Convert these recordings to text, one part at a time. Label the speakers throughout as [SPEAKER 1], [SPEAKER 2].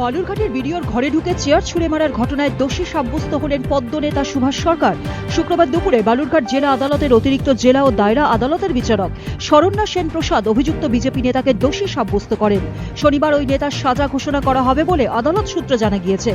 [SPEAKER 1] বালুরঘাটের বিডিওর ঘরে ঢুকে চেয়ার ছুঁড়ে মারার ঘটনায় দোষী সাব্যস্ত হলেন পদ্ম নেতা সুভাষ সরকার। শুক্রবার দুপুরে বালুরঘাট জেলা আদালতের অতিরিক্ত জেলা ও দায়রা আদালতের বিচারক শরণ্যা সেন প্রসাদ অভিযুক্ত বিজেপি নেতাকে দোষী সাব্যস্ত করেন। শনিবার ওই নেতার সাজা ঘোষণা করা হবে বলে আদালত সূত্রে জানা গিয়েছে।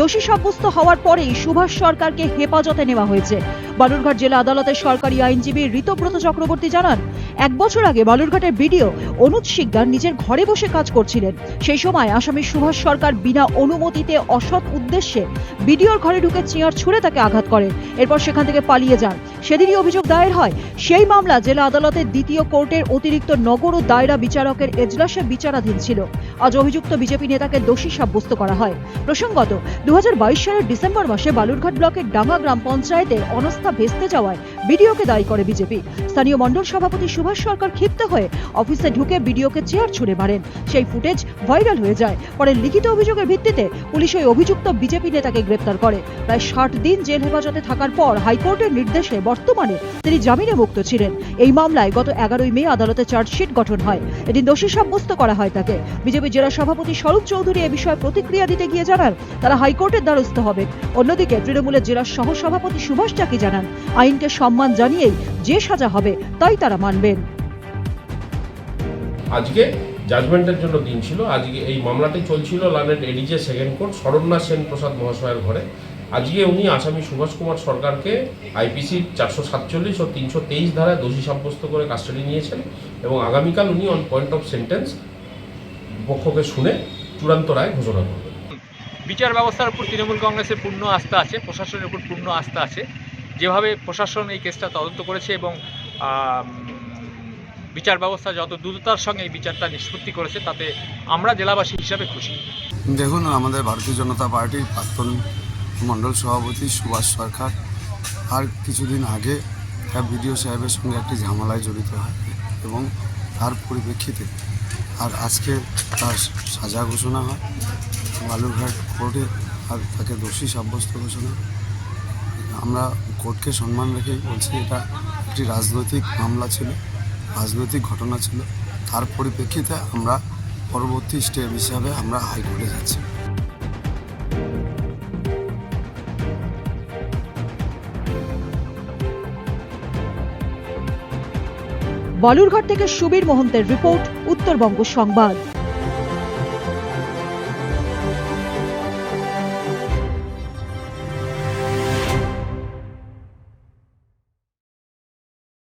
[SPEAKER 1] দোষী সাব্যস্ত হওয়ার পরেই সুভাষ সরকারকে হেফাজতে নেওয়া হয়েছে। বালুরঘাট জেলা আদালতের সরকারি আইনজীবী ঋতব্রত চক্রবর্তী জানান এক বছর আগে বালুরঘাটের বিডিও অনুজ শিকদার নিজের ঘরে বসে কাজ করছিলেন। সেই সময় আসামি সুভাষ সরকার বিনা অনুমতিতে অসৎ উদ্দেশ্যে বিডিওর ঘরে ঢুকে চেয়ার ছুঁড়ে তাকে আঘাত করেন এরপর সেখান থেকে পালিয়ে যান। সেদিনই অভিযোগ দায়ের হয়, সেই মামলা জেলা আদালতের দ্বিতীয় কোর্টের অতিরিক্ত নগর ও দায়রা বিচারকের এজলাসে বিচারাধীন ছিল। আজ অভিযুক্ত বিজেপি নেতাকে দোষী সাব্যস্ত করা হয়। প্রসঙ্গত দু হাজার বাইশ সালের ডিসেম্বর মাসে বালুরঘাট ব্লকের ডাঙ্গা গ্রাম পঞ্চায়েতে অনাস্থা ভেস্তে যাওয়ায় বিডিওকে দায়ী করে বিজেপি। স্থানীয় মণ্ডল সভাপতি সুভাষ সরকার ক্ষিপ্ত হয়ে অফিসে ঢুকে বিডিওকে চেয়ার ছুঁড়ে মারেন। সেই ফুটেজ ভাইরাল হয়ে যায়। পরে লিখিত অভিযোগের ভিত্তিতে পুলিশ ওই অভিযুক্ত বিজেপি নেতাকে গ্রেপ্তার করে। প্রায় ষাট দিন জেল হেফাজতে থাকার পর হাইকোর্টের নির্দেশে বর্তমানে তিনি জামিনে মুক্ত ছিলেন। এই মামলায় গত এগারোই মে আদালতে চার্জশিট গঠন হয়। এদিন দোষী সাব্যস্ত করা হয় তাকে। বিজেপি জেলা সভাপতি স্বরূপ চৌধুরী এ বিষয়ে প্রতিক্রিয়া দিতে গিয়ে জানান, তারা হাইকোর্টের দ্বারস্থ হবে। অন্যদিকে তৃণমূলের জেলা সহ সভাপতি সুভাষ চাকি জানান, আইনকে সম্মান জানিয়েই যে সাজা হবে তাই তারা মানবেন।
[SPEAKER 2] আজকে জাজমেন্টের জন্য দিন ছিল। আজকে এই মামলাটি চলছিল লানেট ADJ second court Saranya Sen Prasad মহাশয়ের ঘরে। আজকে উনি আসামি সুভাষ কুমার সরকারকে আইপিসি চারশো সাতচল্লিশ ও তিনশো তেইশ ধারায় দোষী সাব্যস্ত করে কাস্টাডি নিয়েছেন এবং আগামীকাল উনি অন পয়েন্ট অফ সেন্টেন্স পক্ষকে শুনে চূড়ান্ত রায় ঘোষণা করবেন।
[SPEAKER 3] বিচার ব্যবস্থার উপর তৃণমূল কংগ্রেসের পূর্ণ আস্থা আছে প্রশাসনের উপর পূর্ণ আস্থা আছে। যেভাবে প্রশাসন এই কেসটা তদন্ত করেছে এবং বিচার ব্যবস্থা যত দ্রুততার সঙ্গে এই বিচারটা নিষ্পত্তি করেছে, তাতে আমরা জেলাবাসী হিসাবে খুশি।
[SPEAKER 4] দেখুন, আমাদের ভারতীয় জনতা পার্টির প্রাক্তন মণ্ডল সভাপতি সুভাষ সরকার আর কিছুদিন আগে তার বিডিও সাহেবের সঙ্গে একটি ঝামেলায় জড়িত হয় এবং তার পরিপ্রেক্ষিতে আর আজকে তার সাজা ঘোষণা হয়। বালুরঘাট কোর্টে আর তাকে দোষী সাব্যস্ত ঘোষণা। আমরা কোর্টকে সম্মান রেখেই বলছি, এটা একটি রাজনৈতিক মামলা ছিল, রাজনৈতিক ঘটনা ছিল। তার পরিপ্রেক্ষিতে আমরা পরবর্তী স্টেপ হিসাবে আমরা হাইকোর্টে যাচ্ছি।
[SPEAKER 1] বালুরঘাট থেকে সুবীর মোহন্তের রিপোর্ট, উত্তরবঙ্গ সংবাদ।